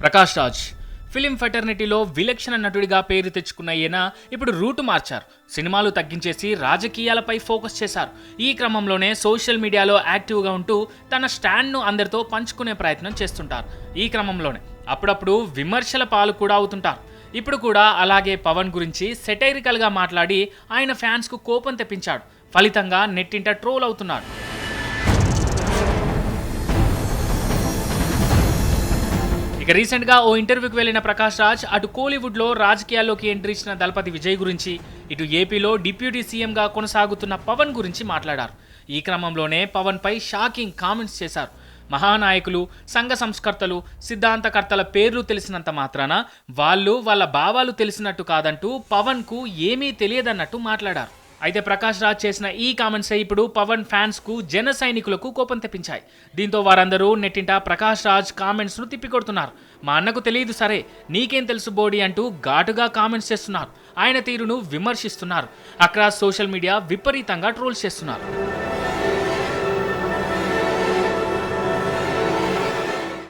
Prakash Raj. Film ఫెటర్నిటీలో విలక్షణ నటుడిగా పేరు తెచ్చుకున్న ఈయన ఇప్పుడు రూటు మార్చారు. సినిమాలు తగ్గించేసి రాజకీయాలపై ఫోకస్ చేశారు. ఈ క్రమంలోనే సోషల్ మీడియాలో యాక్టివ్గా ఉంటూ తన స్టాండ్ను అందరితో పంచుకునే ప్రయత్నం చేస్తుంటారు. ఈ క్రమంలోనే అప్పుడప్పుడు విమర్శల పాలు కూడా అవుతుంటారు. ఇప్పుడు కూడా అలాగే పవన్ గురించి సెటైరికల్గా మాట్లాడి ఆయన ఫ్యాన్స్కు కోపం తెప్పించాడు. ఫలితంగా నెట్టింట ట్రోల్ అవుతున్నాడు ఇక రీసెంట్గా ఓ ఇంటర్వ్యూకి వెళ్ళిన ప్రకాష్ రాజ్ అటు కోలీవుడ్లో రాజకీయాల్లోకి ఎంట్రీ ఇచ్చిన దళపతి విజయ్ గురించి ఇటు ఏపీలో డిప్యూటీ సీఎంగా కొనసాగుతున్న పవన్ గురించి మాట్లాడారు. ఈ క్రమంలోనే పవన్పై షాకింగ్ కామెంట్స్ చేశారు. మహానాయకులు సంఘ సంస్కర్తలు సిద్ధాంతకర్తల పేర్లు తెలిసినంత మాత్రాన వాళ్ళు వాళ్ళ భావాలు తెలిసినట్టు కాదంటూ పవన్కు ఏమీ తెలియదన్నట్టు మాట్లాడారు. అయితే ప్రకాష్ రాజ్ చేసిన ఈ కామెంట్సే ఇప్పుడు పవన్ ఫ్యాన్స్కు జన సైనికులకు కోపం తెప్పించాయి. దీంతో వారందరూ నెట్టింట ప్రకాష్ రాజ్ కామెంట్స్ను తిప్పికొడుతున్నారు. మా అన్నకు తెలియదు సరే నీకేం తెలుసు బోడీ అంటూ ఘాటుగా కామెంట్స్ చేస్తున్నారు. ఆయన తీరును విమర్శిస్తున్నారు. అక్రాస్ సోషల్ మీడియా విపరీతంగా ట్రోల్స్ చేస్తున్నారు.